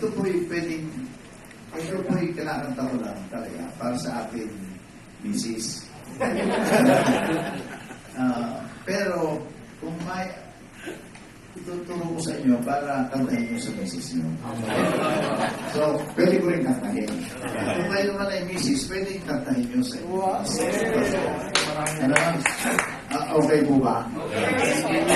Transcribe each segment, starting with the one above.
ito po yung pwedeng, ito po yung kinakanta ko lang talaga para sa akin, misis. Ah, pero, kung may, ituturo ko sa inyo para kantahin nyo sa misis nyo. So, pwede ko rin kantahin. Kung kayo naman ay misis, pwede kantahin nyo sa inyo. Ano? Ah, okay po ba? Alam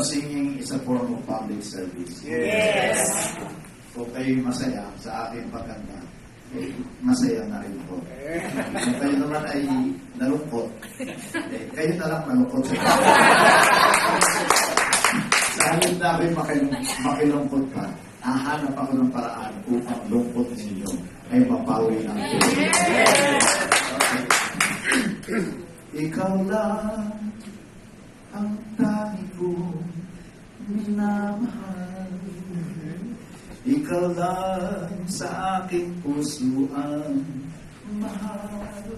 nyo, singing is a form of public service. Yes. Kung kayo masaya sa aking pagkanta, eh, masaya na rin po. Kung kayo naman ay nalungkot, eh, kayo na lang nalungkot sa Sa halip na ako'y makilungkot pa, hahanap ako ng paraan upang lungkot ninyo ay mapawi ng tulong. Ikaw lang ang kong minamahal. Ikaw lang sa aking puso ang mahal.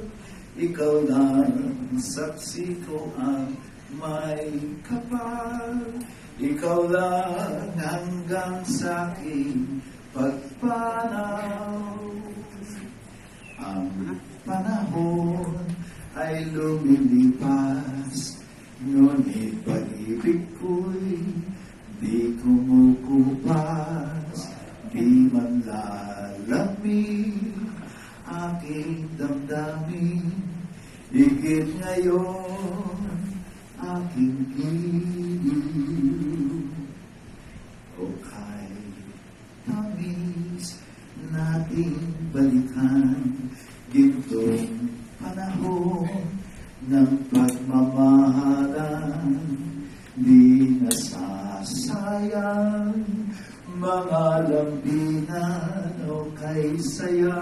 Ikaw lang saksi ko ang may kapal. Ikaw lang hanggang sa aking pagpanaw. Ang panahon ay lumilipas, ngunit pag-ibig ko'y kumukupas, di man lalamig aking damdamin, higit ngayon aking giliw. O kay tamis nating balikan gintong panahon ng pagmamahalan lambinan o kay saya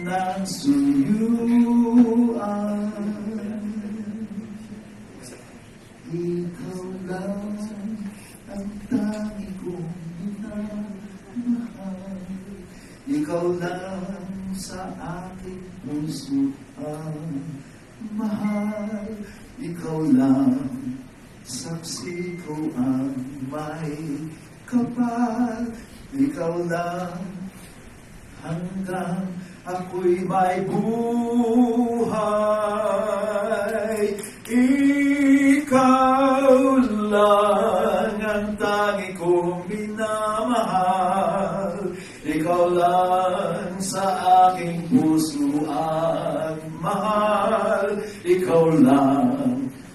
ng suyuan ikaw lang ang tangi kong minamahal. Ikaw lang sa aking puso ang mahal. Ikaw lang saksi ko ang may kapal. Ikaw lang hanggang ako'y may buhay. Ikaw lang ang tangi kong minamahal. Ikaw lang sa aking puso ang mahal. Ikaw lang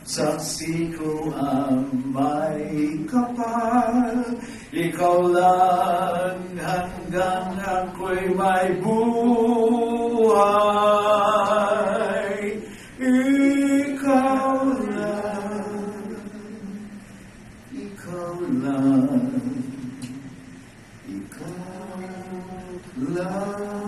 saksi ko ang may kapal. Ikaw lang hanggang ako'y may buhay. Ikaw lang, ikaw lang, ikaw lang.